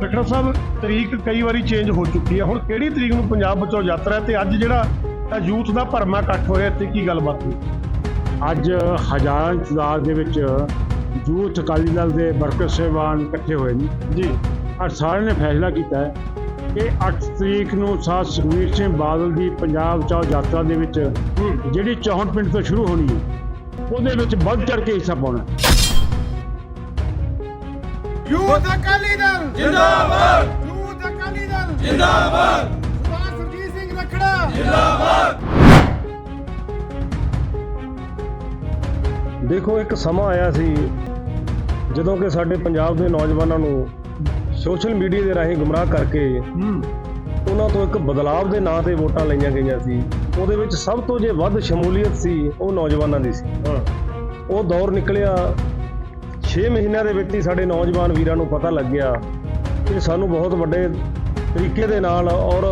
Doctor ਸਾਹਿਬ ਤਰੀਕ ਕਈ ਵਾਰੀ ਚੇਂਜ ਹੋ ਚੁੱਕੀ ਹੈ। ਹੁਣ ਕਿਹੜੀ ਤਰੀਕ ਨੂੰ ਪੰਜਾਬ ਬਚਾਓ ਯਾਤਰਾ ਹੈ? ਤੇ ਅੱਜ ਜਿਹੜਾ ਯੂਥ ਦਾ ਭਰਮਾ ਇਕੱਠ ਹੋਇਆ ਤੇ ਕੀ ਗੱਲਬਾਤ ਹੋਈ? ਅੱਜ ਹਜ਼ਾਰਾਂ ਤਾਦਾਦ ਦੇ ਵਿੱਚ ਯੂਥ ਅਕਾਲੀ ਦਲ ਦੇ ਵਰਕਰ ਸਹਿਬਾਨ ਇਕੱਠੇ ਹੋਏ ਨੇ। ਜੀ। ਅੱਜ ਸਾਰਿਆਂ ਨੇ ਫੈਸਲਾ ਕੀਤਾ ਹੈ ਕਿ 8 ਤਰੀਕ ਨੂੰ ਸਾਧ ਸੁਖਬੀਰ ਸਿੰਘ ਬਾਦਲ ਦੀ ਪੰਜਾਬ ਚਾਓ ਯਾਤਰਾ ਦੇ ਵਿੱਚ ਜਿਹੜੀ 64 ਪਿੰਡ ਤੋਂ ਸ਼ੁਰੂ ਹੋਣੀ ਹੈ ਉਹਦੇ ਵਿੱਚ ਵੱਧ ਚੜ ਕੇ ਹਿੱਸਾ ਪਾਉਣਾ। ਯੂਥ ਅਕਾਲੀ ਦਲ। ਜਿੰਦਾਬਾਦ। ਯੂਥ ਅਕਾਲੀ ਦਲ। ਜਿੰਦਾਬਾਦ। ਸਰਦਾਰ ਸੁਰਜੀਤ ਸਿੰਘ ਰਖੜਾ। ਦੇਖੋ ਇੱਕ ਸਮਾਂ ਆਇਆ ਸੀ ਜਦੋਂ ਕਿ ਸਾਡੇ ਪੰਜਾਬ ਦੇ ਨੌਜਵਾਨਾਂ ਨੂੰ ਸੋਸ਼ਲ ਮੀਡੀਆ ਦੇ ਰਾਹੀਂ ਗੁੰਮਰਾਹ ਕਰਕੇ ਉਹਨਾਂ ਤੋਂ ਇੱਕ ਬਦਲਾਵ ਦੇ ਨਾਂ ਤੇ ਵੋਟਾਂ ਲਈਆਂ ਗਈਆਂ ਸੀ। ਉਹਦੇ ਵਿੱਚ ਸਭ ਤੋਂ ਜੇ ਵੱਧ ਸ਼ਮੂਲੀਅਤ ਸੀ ਉਹ ਨੌਜਵਾਨਾਂ ਦੀ ਸੀ। ਉਹ ਦੌਰ ਨਿਕਲਿਆ 6 ਮਹੀਨਿਆਂ ਦੇ ਵਿੱਚ ਹੀ ਸਾਡੇ ਨੌਜਵਾਨ ਵੀਰਾਂ ਨੂੰ ਪਤਾ ਲੱਗਿਆ ਕਿ ਸਾਨੂੰ ਬਹੁਤ ਵੱਡੇ ਤਰੀਕੇ ਦੇ ਨਾਲ ਔਰ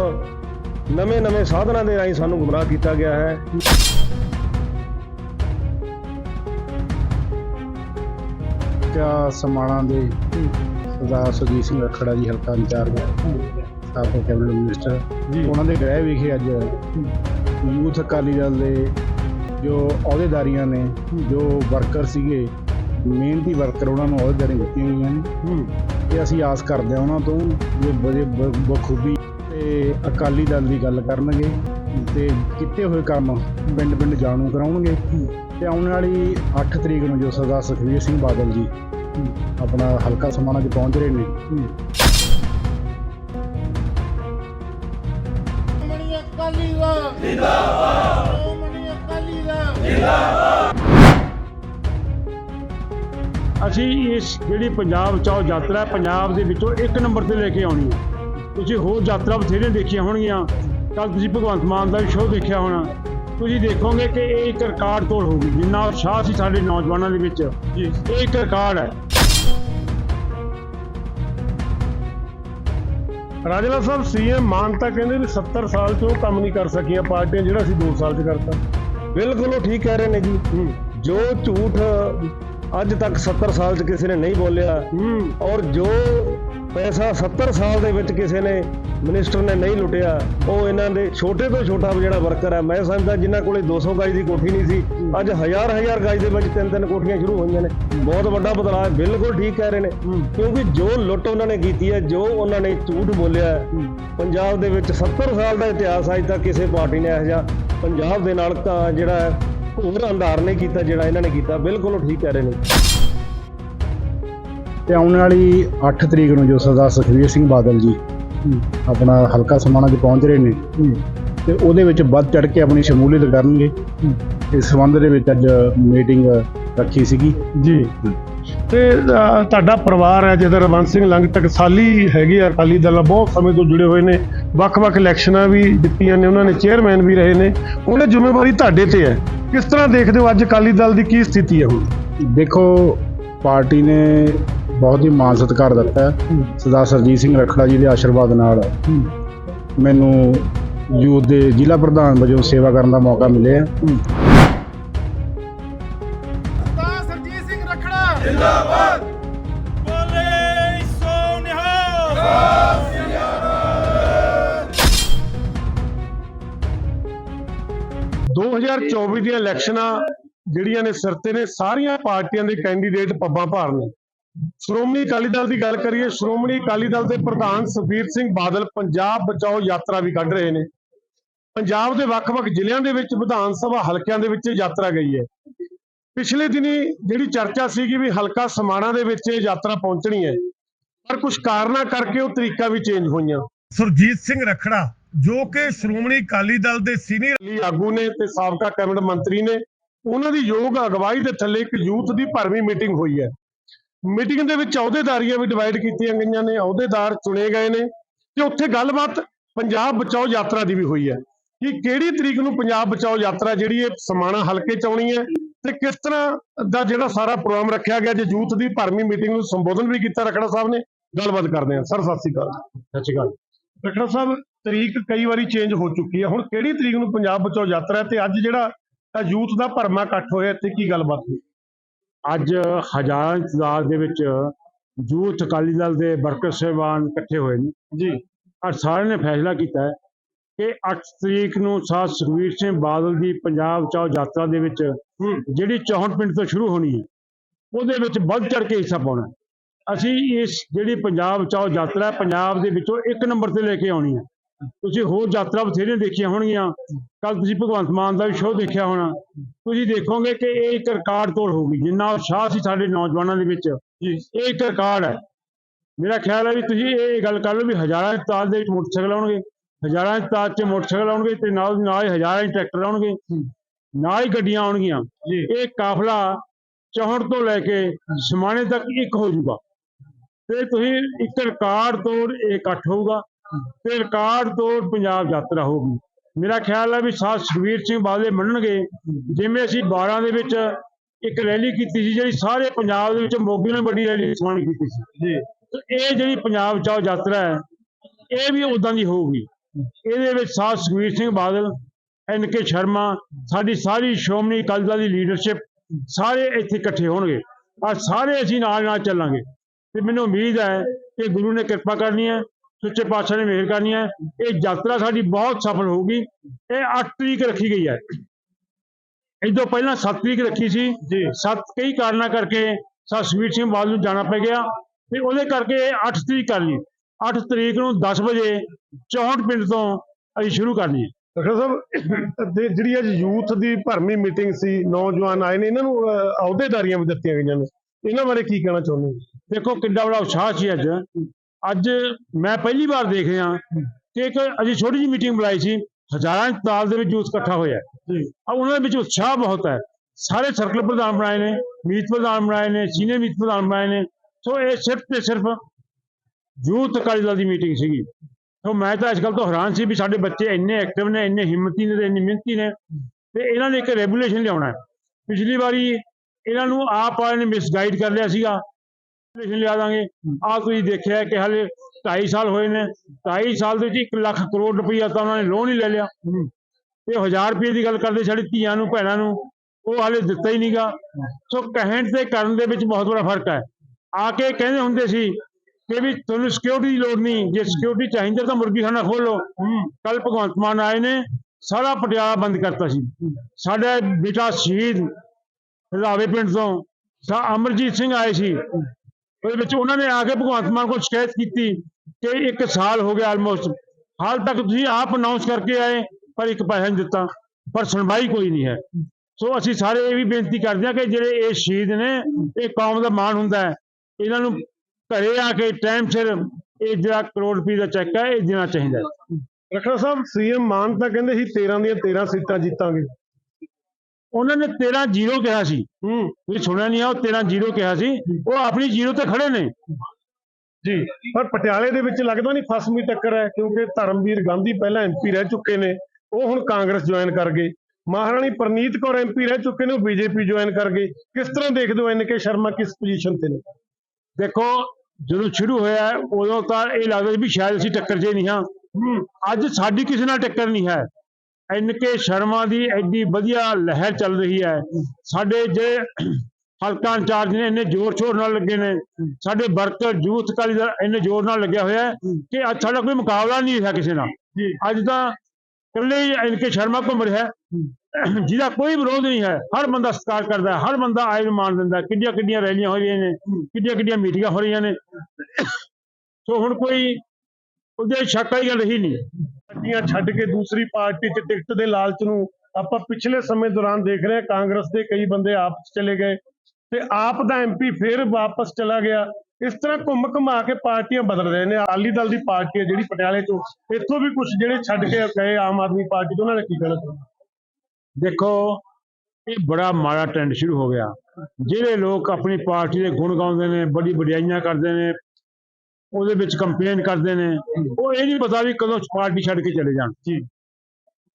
ਨਵੇਂ-ਨਵੇਂ ਸਾਧਨਾਂ ਦੇ ਰਾਹੀਂ ਸਾਨੂੰ ਗੁੰਮਰਾਹ ਕੀਤਾ ਗਿਆ ਹੈ। ਕਿਆ ਸਮਾਣਾ ਦੇ ਸਰਦਾਰ ਸੁਰਜੀਤ ਸਿੰਘ ਰੱਖੜਾ ਜੀ ਹਲਕਾ ਇੰਚਾਰਜ ਸਾਬਕਾ ਕੈਬਨਿਟ ਮਿਨਿਸਟਰ ਉਹਨਾਂ ਦੇ ਗ੍ਰਹਿ ਵਿਖੇ ਅੱਜ ਯੂਥ ਅਕਾਲੀ ਦਲ ਦੇ ਜੋ ਅਹੁਦੇਦਾਰੀਆਂ ਨੇ ਜੋ ਵਰਕਰ ਸੀਗੇ ਮਿਹਨਤੀ ਵਰਕਰ ਉਹਨਾਂ ਨੂੰ ਅਹੁਦੇਦਾਰੀਆਂ ਦਿੱਤੀਆਂ ਗਈਆਂ ਨੇ। ਤੇ ਅਸੀਂ ਆਸ ਕਰਦੇ ਹਾਂ ਉਹਨਾਂ ਤੋਂ ਜੋ ਬੜੇ ਬ- ਬਖੂਬੀ ਤੇ ਅਕਾਲੀ ਦਲ ਦੀ ਗੱਲ ਕਰਨਗੇ ਤੇ ਕੀਤੇ ਹੋਏ ਕੰਮ ਪਿੰਡ ਪਿੰਡ ਜਾਣੂ ਕਰਾਉਣਗੇ। ਤੇ ਆਉਣ ਵਾਲੀ 8 ਤਰੀਕ ਨੂੰ ਜੋ ਸਰਦਾਰ ਸੁਖਬੀਰ ਸਿੰਘ ਬਾਦਲ ਜੀ ਆਪਣਾ ਹਲਕਾ ਸਮਾਣਾ 'ਚ ਪਹੁੰਚ ਰਹੇ ਨੇ। ਅਕਾਲੀ ਜਿੰਦਾਬਾਦ। ਅਸੀਂ ਇਸ ਜਿਹੜੀ ਪੰਜਾਬ ਚਾਓ ਯਾਤਰਾ ਪੰਜਾਬ ਦੇ ਵਿੱਚੋਂ ਇੱਕ ਨੰਬਰ ਤੇ ਲੈ ਕੇ ਆਉਣੀ ਹੈ। ਤੁਸੀਂ ਹੋਰ ਯਾਤਰਾ ਬਥੇਰੀਆਂ ਦੇਖੀਆਂ ਹੋਣਗੀਆਂ। ਕੱਲ ਤੁਸੀਂ ਭਗਵੰਤ ਮਾਨ ਦਾ ਵੀ ਸ਼ੋਅ ਦੇਖਿਆ ਹੋਣਾ। ਤੁਸੀਂ ਦੇਖੋਗੇ ਕਿ ਇਹ ਇੱਕ ਰਿਕਾਰਡ ਤੋੜ ਹੋਊਗੀ ਜਿੰਨਾ ਉਤਸ਼ਾਹ ਸੀ ਸਾਡੇ ਨੌਜਵਾਨਾਂ ਦੇ ਵਿੱਚ। ਇਹ ਇੱਕ ਰਿਕਾਰਡ ਹੈ। ਰਾਜਲਾ ਸਾਹਿਬ ਸੀਐਮ ਮਾਨ ਤਾਂ ਕਹਿੰਦੇ ਵੀ 70 ਸਾਲ ਉਹ ਕੰਮ ਨਹੀਂ ਕਰ ਸਕੀਆਂ ਪਾਰਟੀਆਂ ਜਿਹੜਾ ਅਸੀਂ 2 ਸਾਲ ਚ ਕਰਤਾ। ਬਿਲਕੁਲ ਉਹ ਠੀਕ ਕਹਿ ਰਹੇ ਨੇ ਜੀ। ਜੋ ਝੂਠ ਅੱਜ ਤੱਕ 70 ਸਾਲ ਚ ਕਿਸੇ ਨੇ ਨਹੀਂ ਬੋਲਿਆ। ਔਰ ਜੋ ਪੈਸਾ 70 ਸਾਲ ਦੇ ਵਿੱਚ ਕਿਸੇ ਨੇ ਮਿਨਿਸਟਰ ਨੇ ਨਹੀਂ ਲੁੱਟਿਆ, ਉਹ ਇਹਨਾਂ ਦੇ ਛੋਟੇ ਤੋਂ ਛੋਟਾ ਜਿਹੜਾ ਵਰਕਰ ਹੈ, ਮੈਂ ਸਮਝਦਾ ਜਿਨ੍ਹਾਂ ਕੋਲੇ 200 ਗਜ ਦੀ ਕੋਠੀ ਨਹੀਂ ਸੀ, ਅੱਜ ਹਜ਼ਾਰ ਹਜ਼ਾਰ ਗਜ ਦੇ ਵਿੱਚ ਤਿੰਨ ਤਿੰਨ ਕੋਠੀਆਂ ਸ਼ੁਰੂ ਹੋਈਆਂ ਨੇ। ਬਹੁਤ ਵੱਡਾ ਬਦਲਾਅ ਹੈ, ਬਿਲਕੁਲ ਠੀਕ ਕਹਿ ਰਹੇ ਨੇ। ਕਿਉਂਕਿ ਜੋ ਲੁੱਟ ਉਹਨਾਂ ਨੇ ਕੀਤੀ ਹੈ, ਜੋ ਉਹਨਾਂ ਨੇ ਝੂਠ ਬੋਲਿਆ ਪੰਜਾਬ ਦੇ ਵਿੱਚ 70 ਸਾਲ ਦਾ ਇਤਿਹਾਸ ਅੱਜ ਤੱਕ ਕਿਸੇ ਪਾਰਟੀ ਨੇ ਇਹੋ ਜਿਹਾ ਪੰਜਾਬ ਦੇ ਨਾਲ ਤਾਂ ਜਿਹੜਾ ਹੈ, ਘੋਰ ਅੰਧਾਰ ਨਹੀਂ ਕੀਤਾ ਜਿਹੜਾ ਇਹਨਾਂ ਨੇ ਕੀਤਾ ਬਿਲਕੁਲ ਠੀਕ ਕਹਿ ਰਹੇ ਨੇ। ਤੇ ਆਉਣ ਵਾਲੀ 8 ਤਰੀਕ ਨੂੰ ਜੋ ਸਰਦਾਰ ਸੁਖਬੀਰ ਸਿੰਘ ਬਾਦਲ ਜੀ ਆਪਣਾ ਹਲਕਾ ਸਮਾਣਾ 'ਚ ਪਹੁੰਚ ਰਹੇ ਨੇ ਤੇ ਉਹਦੇ ਵਿੱਚ ਵੱਧ ਚੜ ਕੇ ਆਪਣੀ ਸ਼ਮੂਲੀਅਤ ਕਰਨਗੇ। ਇਸ ਸੰਬੰਧ ਦੇ ਵਿੱਚ ਅੱਜ ਮੀਟਿੰਗ ਰੱਖੀ ਸੀਗੀ। ਜੀ। ਤੇ ਤੁਹਾਡਾ ਪਰਿਵਾਰ ਹੈ ਜਿਹਦਾ ਰਵੰਤ ਸਿੰਘ ਲੰਗ ਟਕਸਾਲੀ ਹੈਗੇ ਆ ਅਕਾਲੀ ਦਲ ਨਾਲ ਬਹੁਤ ਸਮੇਂ ਤੋਂ ਜੁੜੇ ਹੋਏ ਨੇ। ਵੱਖ-ਵੱਖ ਇਲੈਕਸ਼ਨਾਂ ਵੀ ਜਿੱਤੀਆਂ ਨੇ ਉਹਨਾਂ ਨੇ ਚੇਅਰਮੈਨ ਵੀ ਰਹੇ ਨੇ। ਉਹਨੇ ਜ਼ਿੰਮੇਵਾਰੀ ਤੁਹਾਡੇ ਤੇ ਹੈ। ਕਿਸ ਤਰ੍ਹਾਂ ਦੇਖਦੇ ਹੋ ਅੱਜ ਅਕਾਲੀ ਦਲ ਦੀ ਕੀ ਸਥਿਤੀ ਹੈ ਹੁਣ? ਦੇਖੋ ਪਾਰਟੀ ਨੇ ਬਹੁਤ ਹੀ ਮਾਨ ਸਤਿਕਾਰ ਦਿੱਤਾ ਹੈ। ਸਰਦਾਰ ਸਰਜੀਤ ਸਿੰਘ ਰਖੜਾ ਜੀ ਦੇ ਆਸ਼ੀਰਵਾਦ ਨਾਲ ਮੈਨੂੰ ਯੂਥ ਦੇ ਜ਼ਿਲ੍ਹਾ ਪ੍ਰਧਾਨ ਵਜੋਂ ਸੇਵਾ ਕਰਨ ਦਾ ਮੌਕਾ ਮਿਲਿਆ 2024 ਦੀਆਂ ਇਲੈਕਸ਼ਨਾਂ ਜਿਹੜੀਆਂ ਨੇ ਸਿਰ ਤੇ ਨੇ ਸਾਰੀਆਂ ਪਾਰਟੀਆਂ ਦੇ ਕੈਂਡੀਡੇਟ ਪੱਬਾਂ ਭਾਰ ਨੇ। ਸ਼੍ਰੋਮਣੀ ਅਕਾਲੀ ਦਲ ਦੀ ਗੱਲ ਕਰੀਏ ਸ਼੍ਰੋਮਣੀ ਅਕਾਲੀ ਦਲ ਦੇ ਪ੍ਰਧਾਨ ਸੁਖਬੀਰ ਸਿੰਘ ਬਾਦਲ ਪੰਜਾਬ ਬਚਾਓ ਯਾਤਰਾ ਵੀ ਕੱਢ ਰਹੇ ਨੇ। ਪੰਜਾਬ ਦੇ ਵੱਖ-ਵੱਖ ਜ਼ਿਲ੍ਹਿਆਂ ਦੇ ਵਿੱਚ ਵਿਧਾਨ ਸਭਾ ਹਲਕਿਆਂ ਦੇ ਵਿੱਚ ਇਹ ਯਾਤਰਾ ਗਈ ਹੈ। ਪਿਛਲੇ ਦਿਨੀ ਜਿਹੜੀ ਚਰਚਾ ਸੀਗੀ ਵੀ ਹਲਕਾ ਸਮਾਣਾ ਦੇ ਵਿੱਚ ਇਹ ਯਾਤਰਾ ਪਹੁੰਚਣੀ ਹੈ ਪਰ ਕੁਝ ਕਾਰਨਾਂ ਕਰਕੇ ਉਹ ਤਰੀਕਾ ਵੀ ਚੇਂਜ ਹੋਈਆਂ। ਸੁਰਜੀਤ ਸਿੰਘ ਰਖੜਾ ਜੋ ਕਿ ਸ਼੍ਰੋਮਣੀ ਅਕਾਲੀ ਦਲ ਦੇ ਸੀਨੀਅਰ ਆਗੂ ਨੇ ਤੇ ਸਾਬਕਾ ਕੈਬਨਿਟ ਮੰਤਰੀ ਨੇ ਉਹਨਾਂ ਦੀ ਯੋਗ ਅਗਵਾਈ ਦੇ ਥੱਲੇ ਇੱਕ ਯੂਥ ਦੀ ਭਰਵੀਂ ਮੀਟਿੰਗ ਹੋਈ ਹੈ। ਮੀਟਿੰਗ ਦੇ ਵਿੱਚ ਅਹੁਦੇਦਾਰੀਆਂ ਵੀ ਡਿਵਾਈਡ ਕੀਤੀਆਂ ਗਈਆਂ ਨੇ ਅਹੁਦੇਦਾਰ ਚੁਣੇ ਗਏ ਨੇ ਤੇ ਉੱਥੇ ਗੱਲਬਾਤ ਪੰਜਾਬ ਬਚਾਓ ਯਾਤਰਾ ਦੀ ਵੀ ਹੋਈ ਹੈ। ਕਿ ਕਿਹੜੀ ਤਰੀਕ ਨੂੰ ਪੰਜਾਬ ਬਚਾਓ ਯਾਤਰਾ ਜਿਹੜੀ ਇਹ ਸਮਾਣਾ ਹਲਕੇ ਚ ਆਉਣੀ ਹੈ ਤੇ ਕਿਸ ਤਰ੍ਹਾਂ ਦਾ ਜਿਹੜਾ ਸਾਰਾ ਪ੍ਰੋਗਰਾਮ ਰੱਖਿਆ ਗਿਆ ਜੇ ਯੂਥ ਦੀ ਭਰਵੀਂ ਮੀਟਿੰਗ ਨੂੰ ਸੰਬੋਧਨ ਵੀ ਕੀਤਾ ਰਖੜਾ ਸਾਹਿਬ ਨੇ ਗੱਲਬਾਤ ਕਰਦੇ ਹਾਂ। ਸਰ ਸਤਿ ਸ਼੍ਰੀ ਅਕਾਲ। ਸਤਿ ਸ਼੍ਰੀ ਅਕਾਲ। ਰਖੜਾ ਸਾਹਿਬ ਤਰੀਕ ਕਈ ਵਾਰੀ ਚੇਂਜ ਹੋ ਚੁੱਕੀ ਹੈ। ਹੁਣ ਕਿਹੜੀ ਤਰੀਕ ਨੂੰ ਪੰਜਾਬ ਬਚਾਓ ਯਾਤਰਾ ਤੇ ਅੱਜ ਜਿਹੜਾ ਯੂਥ ਦਾ ਭਰਮਾ ਇਕੱਠ ਹੋਇਆ ਤੇ ਕੀ ਗੱਲਬਾਤ ਹੋਈ? ਅੱਜ ਹਜ਼ਾਰਾਂ ਤਾਦਾਦ ਦੇ ਵਿੱਚ ਯੂਥ ਅਕਾਲੀ ਦਲ ਦੇ ਵਰਕਰ ਸਾਹਿਬਾਨ ਇਕੱਠੇ ਹੋਏ ਨੇ। ਜੀ। ਔਰ ਸਾਰਿਆਂ ਨੇ ਫੈਸਲਾ ਕੀਤਾ ਹੈ ਕਿ 8 ਤਰੀਕ ਨੂੰ ਸਾਧ ਸੁਖਬੀਰ ਸਿੰਘ ਬਾਦਲ ਦੀ ਪੰਜਾਬ ਚਾਓ ਯਾਤਰਾ ਦੇ ਵਿੱਚ ਜਿਹੜੀ 64 ਪਿੰਡ ਤੋਂ ਸ਼ੁਰੂ ਹੋਣੀ ਹੈ ਉਹਦੇ ਵਿੱਚ ਵੱਧ ਚੜ ਕੇ ਹਿੱਸਾ ਪਾਉਣਾ। ਅਸੀਂ ਇਸ ਜਿਹੜੀ ਪੰਜਾਬ ਚਾਓ ਯਾਤਰਾ ਪੰਜਾਬ ਦੇ ਵਿੱਚੋਂ ਇੱਕ ਨੰਬਰ ਤੇ ਲੈ ਕੇ ਆਉਣੀ ਹੈ। ਤੁਸੀਂ ਹੋਰ ਯਾਤਰਾ ਬਥੇਰੀਆਂ ਦੇਖੀਆਂ ਹੋਣਗੀਆਂ। ਕੱਲ ਤੁਸੀਂ ਭਗਵੰਤ ਮਾਨ ਦਾ ਵੀ ਸ਼ੋਅ ਦੇਖਿਆ ਹੋਣਾ। ਤੁਸੀਂ ਦੇਖੋਗੇ ਕਿ ਇਹ ਇੱਕ ਰਿਕਾਰਡ ਤੋੜ ਹੋਊਗੀ। ਜਿੰਨਾ ਉਤਸ਼ਾਹ ਸੀ ਸਾਡੇ ਨੌਜਵਾਨਾਂ ਦੇ ਵਿੱਚ ਇਹ ਇੱਕ ਰਿਕਾਰਡ ਹੈ। ਮੇਰਾ ਖਿਆਲ ਹੈ ਵੀ ਤੁਸੀਂ ਇਹ ਗੱਲ ਕਰ ਲਓ ਵੀ ਹਜ਼ਾਰਾਂ ਦੀ ਤਾਦਾਦ ਦੇ ਵਿੱਚ ਮੋਟਰਸਾਈਕਲ ਆਉਣਗੇ। ਹਜ਼ਾਰਾਂ ਦੀ ਤਾਦਾਦ 'ਚ ਮੋਟਰਸਾਈਕਲ ਆਉਣਗੇ ਤੇ ਨਾਲ ਦੀ ਨਾਲ ਹਜ਼ਾਰਾਂ ਹੀ ਟਰੈਕਟਰ ਆਉਣਗੇ। ਨਾਲ ਹੀ ਗੱਡੀਆਂ ਆਉਣਗੀਆਂ। ਇਹ ਕਾਫਲਾ ਚੌਹੜ ਤੋਂ ਲੈ ਕੇ ਸਮਾਣੇ ਤੱਕ ਇੱਕ ਹੋ ਜਾਊਗਾ। ਤੇ ਤੁਸੀਂ ਇੱਕ ਰਿਕਾਰਡ ਤੋੜ ਇਹ ਇਕੱਠ ਹੋਊਗਾ। ਤੇ ਰਿਕਾਰਡ ਤੋੜ ਪੰਜਾਬ ਯਾਤਰਾ ਹੋਊਗੀ ਮੇਰਾ ਖਿਆਲ ਹੈ ਵੀ ਸਾਧ ਸੁਖਬੀਰ ਸਿੰਘ ਬਾਦਲ ਮੰਨਣਗੇ ਜਿਵੇਂ ਅਸੀਂ 12 ਦੇ ਵਿੱਚ ਇੱਕ ਰੈਲੀ ਕੀਤੀ ਸੀ ਜਿਹੜੀ ਸਾਰੇ ਪੰਜਾਬ ਦੇ ਵਿੱਚ ਮੋਗੀ ਨਾਲ ਵੱਡੀ ਰੈਲੀ ਸਮਾਨ ਕੀਤੀ ਸੀ। ਜੀ। ਇਹ ਜਿਹੜੀ ਪੰਜਾਬ ਚਾਓ ਯਾਤਰਾ ਹੈ ਇਹ ਵੀ ਉਦਾਂ ਦੀ ਹੋਊਗੀ। ਇਹਦੇ ਵਿੱਚ ਸਾਧ ਸੁਖਬੀਰ ਸਿੰਘ ਬਾਦਲ ਐਨ ਕੇ ਸ਼ਰਮਾ ਸਾਡੀ ਸਾਰੀ ਸ਼੍ਰੋਮਣੀ ਅਕਾਲੀ ਦਲ ਦੀ ਲੀਡਰਸ਼ਿਪ ਸਾਰੇ ਇੱਥੇ ਇਕੱਠੇ ਹੋਣਗੇ। ਆ ਸਾਰੇ ਅਸੀਂ ਨਾਲ ਨਾਲ ਚੱਲਾਂਗੇ। ਤੇ ਮੈਨੂੰ ਉਮੀਦ ਹੈ ਕਿ ਗੁਰੂ ਨੇ ਕਿਰਪਾ ਕਰਨੀ ਹੈ ਸੁੱਚੇ ਪਾਤਸ਼ਾਹ ਨੇ ਮਿਹਰ ਕਰਨੀ ਹੈ। ਇਹ ਯਾਤਰਾ ਸਾਡੀ ਬਹੁਤ ਸਫਲ ਹੋਊਗੀ। ਇਹ 8 ਤਰੀਕ ਰੱਖੀ ਗਈ ਹੈ। ਇਹ ਤੋਂ ਪਹਿਲਾਂ 7 ਤਰੀਕ ਰੱਖੀ ਸੀ। ਜੀ। 7 ਕਈ ਕਾਰਨਾਂ ਕਰਕੇ ਸਾ ਸੁਖਬੀਰ ਸਿੰਘ ਬਾਦਲ ਨੂੰ ਜਾਣਾ ਪੈ ਗਿਆ ਤੇ ਉਹਦੇ ਕਰਕੇ 8 ਤਰੀਕ ਕਰ ਲਈ 8 ਤਰੀਕ ਨੂੰ 10 ਵਜੇ 64 ਪਿੰਡ ਤੋਂ ਅਸੀਂ ਸ਼ੁਰੂ ਕਰਨੀ ਹੈ। ਡਾਕਟਰ ਸਾਹਿਬ ਜਿਹੜੀ ਅੱਜ ਯੂਥ ਦੀ ਭਰਮੀ ਮੀਟਿੰਗ ਸੀ ਨੌਜਵਾਨ ਆਏ ਨੇ ਇਹਨਾਂ ਨੂੰ ਅਹ, ਅਹੁਦੇਦਾਰੀਆਂ ਵੀ ਦਿੱਤੀਆਂ ਗਈਆਂ ਨੇ। ਇਹਨਾਂ ਬਾਰੇ ਕੀ ਕਹਿਣਾ ਚਾਹੁੰਦੇ ਹੋ? ਦੇਖੋ ਕਿੰਨਾ ਬੜਾ ਉਤਸ਼ਾਹ ਸੀ ਅੱਜ। ਅੱਜ ਮੈਂ ਪਹਿਲੀ ਵਾਰ ਦੇਖ ਰਿਹਾ ਕਿ ਇੱਕ ਅਸੀਂ ਛੋਟੀ ਜਿਹੀ ਮੀਟਿੰਗ ਬੁਲਾਈ ਸੀ ਹਜ਼ਾਰਾਂ ਤਾਲ ਦੇ ਵਿੱਚ ਜੂਸ ਇਕੱਠਾ ਹੋਇਆ। ਜੀ। ਆ ਉਹਨਾਂ ਦੇ ਵਿੱਚ ਉਤਸ਼ਾਹ ਬਹੁਤ ਹੈ। ਸਾਰੇ ਸਰਕਲ ਪ੍ਰਧਾਨ ਬਣਾਏ ਨੇ ਮੀਤ ਪ੍ਰਧਾਨ ਬਣਾਏ ਨੇ ਸੀਨੀਅਰ ਮੀਤ ਪ੍ਰਧਾਨ ਬਣਾਏ ਨੇ। ਸੋ ਇਹ ਸਿਰਫ ਤੇ ਸਿਰਫ ਯੂਥ ਅਕਾਲੀ ਦਲ ਦੀ ਮੀਟਿੰਗ ਸੀਗੀ। ਸੋ ਮੈਂ ਤਾਂ ਗੱਲ ਤੋਂ ਹੈਰਾਨ ਸੀ ਵੀ ਸਾਡੇ ਬੱਚੇ ਇੰਨੇ ਐਕਟਿਵ ਨੇ ਇੰਨੇ ਹਿੰਮਤੀ ਨੇ ਤੇ ਇੰਨੇ ਮਿਹਨਤੀ ਨੇ। ਤੇ ਇਹਨਾਂ ਨੇ ਇੱਕ ਰੈਗੂਲੇਸ਼ਨ ਲਿਆਉਣਾ ਹੈ। ਪਿਛਲੀ ਵਾਰੀ ਇਹਨਾਂ ਨੂੰ ਆਪ ਵਾਲੇ ਨੇ ਮਿਸਗਾਈਡ ਕਰ ਲਿਆ ਸੀਗਾ। ਰੈਗੂਲੇਸ਼ਨ ਲਿਆ ਦਾਂਗੇ। ਆ ਤੁਸੀਂ ਦੇਖਿਆ ਕਿ ਹਾਲੇ 2.5 ਸਾਲ ਹੋਏ ਨੇ। 2.5 ਸਾਲ ਦੇ ਵਿੱਚ 1 ਲੱਖ ਕਰੋੜ ਰੁਪਈਆ ਤਾਂ ਉਹਨਾਂ ਨੇ ਲੋਨ ਹੀ ਲੈ ਲਿਆ। ਤੇ 1000 ਰੁਪਏ ਦੀ ਗੱਲ ਕਰਦੇ ਸਾਡੀ ਧੀਆਂ ਨੂੰ ਭੈਣਾਂ ਨੂੰ ਉਹ ਹਾਲੇ ਦਿੱਤਾ ਹੀ ਨਹੀਂਗਾ। ਸੋ ਕਹਿਣ ਤੇ ਕਰਨ ਦੇ ਵਿੱਚ ਬਹੁਤ ਬੜਾ ਫ਼ਰਕ ਹੈ। ਆ ਕੇ ਕਹਿੰਦੇ ਹੁੰਦੇ ਸੀ ਕਿ ਵੀ ਤੁਹਾਨੂੰ ਸਿਕਿਉਰਿਟੀ ਦੀ ਲੋੜ ਨਹੀਂ। ਜੇ ਸਿਕਿਉਰਿਟੀ ਚਾਹੀਦੀ ਤਾਂ ਮੁਰਗੀਖਾਨਾ ਖੋਲੋ ਕੱਲ ਭਗਵੰਤ ਮਾਨ ਆਏ ਨੇ ਸਾਰਾ ਪਟਿਆਲਾ ਬੰਦ ਕਰਤਾ ਸੀ। ਸਾਡਾ ਬੇਟਾ ਸ਼ਹੀਦ ਰਜ਼ਾਵੇ ਪਿੰਡ ਤੋਂ ਸਾ ਅਮਰਜੀਤ ਸਿੰਘ ਆਏ ਸੀ। ਉਹਦੇ ਵਿੱਚ ਉਹਨਾਂ ਨੇ ਆ ਕੇ ਭਗਵੰਤ ਮਾਨ ਕੋਲ ਸ਼ਿਕਾਇਤ ਕੀਤੀ ਕਿ ਇੱਕ ਸਾਲ ਹੋ ਗਿਆ ਆਲਮੋਸਟ ਹਾਲ ਤੱਕ ਤੁਸੀਂ ਆਪ ਅਨਾਉਂਸ ਕਰਕੇ ਆਏ, ਪਰ ਇੱਕ ਪੈਸਾ ਨਹੀਂ ਦਿੱਤਾ। ਪਰ ਸੁਣਵਾਈ ਕੋਈ ਨਹੀਂ ਹੈ। ਸੋ ਅਸੀਂ ਸਾਰੇ ਇਹ ਵੀ ਬੇਨਤੀ ਕਰਦੇ ਹਾਂ ਕਿ ਜਿਹੜੇ ਇਹ ਸ਼ਹੀਦ ਨੇ, ਇਹ ਕੌਮ ਦਾ ਮਾਣ ਹੁੰਦਾ ਹੈ। ਇਹਨਾਂ ਨੂੰ ਘਰੇ ਆ ਕੇ ਟਾਈਮ ਸਿਰ ਇਹ ਜਿਹੜਾ ਕਰੋੜ ਰੁਪਏ ਦਾ ਚੈੱਕ ਹੈ, ਇਹ ਦੇਣਾ ਚਾਹੀਦਾ ਹੈ। ਡਾਕਟਰ ਸਾਹਿਬ, ਸੀਐਮ ਮਾਨ ਤਾਂ ਕਹਿੰਦੇ ਸੀ 13 ਦੀਆਂ 13 ਸੀਟਾਂ ਜਿੱਤਾਂਗੇ। ਉਹਨਾਂ ਨੇ 13 ਜ਼ੀਰੋ ਕਿਹਾ ਸੀ। ਹੂੰ। ਤੁਸੀਂ ਸੁਣਿਆ ਨਹੀਂ ਆ ਉਹ 13 ਜ਼ੀਰੋ ਕਿਹਾ ਸੀ। ਉਹ ਆਪਣੀ ਜ਼ੀਰੋ ਤੇ ਖੜੇ ਨੇ। ਜੀ ਪਰ ਪਟਿਆਲੇ ਦੇ ਵਿੱਚ ਲੱਗਦਾ ਨਹੀਂ ਫਸਵੀਂ ਟੱਕਰ ਹੈ ਕਿਉਂਕਿ ਧਰਮਵੀਰ ਗਾਂਧੀ ਪਹਿਲਾਂ ਐਮਪੀ ਰਹਿ ਚੁੱਕੇ ਨੇ। ਉਹ ਹੁਣ ਕਾਂਗਰਸ ਜੁਆਇਨ ਕਰ ਗਏ। ਮਹਾਰਾਣੀ ਪ੍ਰਨੀਤ ਕੌਰ ਐਮਪੀ ਰਹਿ ਚੁੱਕੇ ਨੇ ਉਹ ਬੀਜੇਪੀ ਜੁਆਇਨ ਕਰ ਗਏ। ਕਿਸ ਤਰ੍ਹਾਂ ਦੇਖਦੇ ਹੋ ਐਨਕੇ ਸ਼ਰਮਾ ਕਿਸ ਪੋਜੀਸ਼ਨ ਤੇ ਨੇ? ਦੇਖੋ ਜਦੋਂ ਸ਼ੁਰੂ ਹੋਇਆ ਉਦੋਂ ਤਾਂ ਇਹ ਲੱਗਦਾ ਸੀ ਵੀ ਸ਼ਾਇਦ ਅਸੀਂ ਟੱਕਰ ਜੇ ਨਹੀਂ ਹਾਂ। ਅੱਜ ਸਾਡੀ ਕਿਸੇ ਨਾਲ ਟੱਕਰ ਨਹੀਂ ਹੈ। ਐਨ ਕੇ ਸ਼ਰਮਾ ਦੀ ਐਡੀ ਵਧੀਆ ਲਹਿਰ ਚੱਲ ਰਹੀ ਹੈ। ਸਾਡੇ ਜੇ ਹਲਕਾ ਇੰਚਾਰਜ ਨੇ ਇੰਨੇ ਜ਼ੋਰ ਸ਼ੋਰ ਨਾਲ ਲੱਗੇ ਨੇ ਸਾਡੇ ਵਰਕਰ ਯੂਥ ਅਕਾਲੀ ਦਾ ਇੰਨੇ ਜ਼ੋਰ ਨਾਲ ਲੱਗਿਆ ਹੋਇਆ ਹੈ ਕਿ ਅੱਜ ਸਾਡਾ ਕੋਈ ਮੁਕਾਬਲਾ ਨਹੀਂ ਹੈ ਕਿਸੇ ਨਾਲ। ਅੱਜ ਤਾਂ ਇਕੱਲੇ ਹੀ ਐਨ ਕੇ ਸ਼ਰਮਾ ਘੁੰਮ ਰਿਹਾ ਜਿਹਦਾ ਕੋਈ ਵਿਰੋਧ ਨਹੀਂ ਹੈ ਹਰ ਬੰਦਾ ਸਤਿਕਾਰ ਕਰਦਾ ਹੈ ਹਰ ਬੰਦਾ ਆਏ ਨੂੰ ਮਾਣ ਦਿੰਦਾ। ਕਿੱਡੀਆਂ ਕਿੱਡੀਆਂ ਰੈਲੀਆਂ ਹੋ ਰਹੀਆਂ ਨੇ ਕਿੱਡੀਆਂ ਕਿੱਡੀਆਂ ਮੀਟਿੰਗਾਂ ਹੋ ਰਹੀਆਂ ਨੇ। ਸੋ ਹੁਣ ਕੋਈ ਉਹਦੇ ਸ਼ੱਕ ਵਾਲੀ ਗੱਲ ਰਹੀ ਨਹੀਂ। ਪਾਰਟੀਆਂ ਛੱਡ ਕੇ ਦੂਸਰੀ ਪਾਰਟੀ 'ਚ ਟਿਕਟ ਦੇ ਲਾਲਚ ਨੂੰ ਆਪਾਂ ਪਿਛਲੇ ਸਮੇਂ ਦੌਰਾਨ ਦੇਖ ਰਹੇ ਹਾਂ ਕਾਂਗਰਸ ਦੇ ਕਈ ਬੰਦੇ ਆਪ ਚਲੇ ਗਏ ਤੇ ਆਪ ਦਾ ਐਮਪੀ ਫਿਰ ਵਾਪਸ ਚਲਾ ਗਿਆ। ਇਸ ਤਰ੍ਹਾਂ ਘੁੰਮ ਘੁਮਾ ਕੇ ਪਾਰਟੀਆਂ ਬਦਲ ਰਹੇ ਨੇ। ਅਕਾਲੀ ਦਲ ਦੀ ਪਾਰਟੀ ਹੈ ਜਿਹੜੀ ਪਟਿਆਲੇ ਤੋਂ ਇੱਥੋਂ ਵੀ ਕੁਝ ਜਿਹੜੇ ਛੱਡ ਕੇ ਗਏ ਆਮ ਆਦਮੀ ਪਾਰਟੀ ਤੋਂ ਉਹਨਾਂ ਨੇ ਕੀ ਕਹਿਣਾ ਦੇਖੋ ਇਹ ਬੜਾ ਮਾੜਾ ਟ੍ਰੈਂਡ ਸ਼ੁਰੂ ਹੋ ਗਿਆ। ਜਿਹੜੇ ਲੋਕ ਆਪਣੀ ਪਾਰਟੀ ਦੇ ਗੁਣ ਗਾਉਂਦੇ ਨੇ ਬੜੀ ਵਡਿਆਈਆਂ ਕਰਦੇ ਨੇ ਉਹਦੇ ਵਿੱਚ ਕੰਪੇਨ ਕਰਦੇ ਨੇ। ਉਹ ਇਹ ਨਹੀਂ ਪਤਾ ਵੀ ਕਦੋਂ ਪਾਰਟੀ ਛੱਡ ਕੇ ਚਲੇ ਜਾਣ। ਜੀ।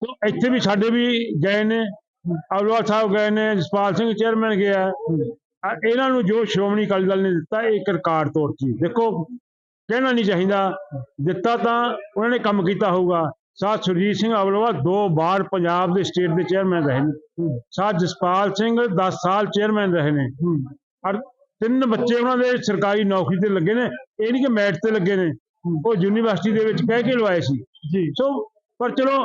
ਤੋਂ ਇੱਥੇ ਵੀ ਸਾਡੇ ਵੀ ਗਏ ਨੇ ਅਵਲਵਾ ਸਾਹਿਬ ਗਏ ਨੇ ਜਸਪਾਲ ਸਿੰਘ ਚੇਅਰਮੈਨ ਗਿਆ। ਇਹਨਾਂ ਨੂੰ ਜੋ ਸ਼੍ਰੋਮਣੀ ਅਕਾਲੀ ਦਲ ਨੇ ਦਿੱਤਾ ਇਹ ਇੱਕ ਰਿਕਾਰਡ ਤੋੜ ਚੀਜ਼ ਦੇਖੋ ਕਹਿਣਾ ਨਹੀਂ ਚਾਹੀਦਾ। ਦਿੱਤਾ ਤਾਂ ਉਹਨਾਂ ਨੇ ਕੰਮ ਕੀਤਾ ਹੋਊਗਾ। ਸਾਧ ਸੁਰਜੀਤ ਸਿੰਘ ਅਵਲਵਾ ਦੋ ਵਾਰ ਪੰਜਾਬ ਦੇ ਸਟੇਟ ਦੇ ਚੇਅਰਮੈਨ ਰਹੇ ਨੇ। ਸਾਧ ਜਸਪਾਲ ਸਿੰਘ 10 ਸਾਲ ਚੇਅਰਮੈਨ ਰਹੇ ਨੇ। ਔਰ ਤਿੰਨ ਬੱਚੇ ਉਹਨਾਂ ਦੇ ਸਰਕਾਰੀ ਨੌਕਰੀ ਤੇ ਲੱਗੇ ਨੇ ਇਹ ਨਹੀਂ ਕਿ ਮੈਰਿਟ ਤੇ ਲੱਗੇ ਨੇ ਉਹ ਯੂਨੀਵਰਸਿਟੀ ਦੇ ਵਿੱਚ ਕਹਿ ਕੇ ਲਵਾਏ ਸੀ। ਜੀ। ਸੋ ਪਰ ਚਲੋ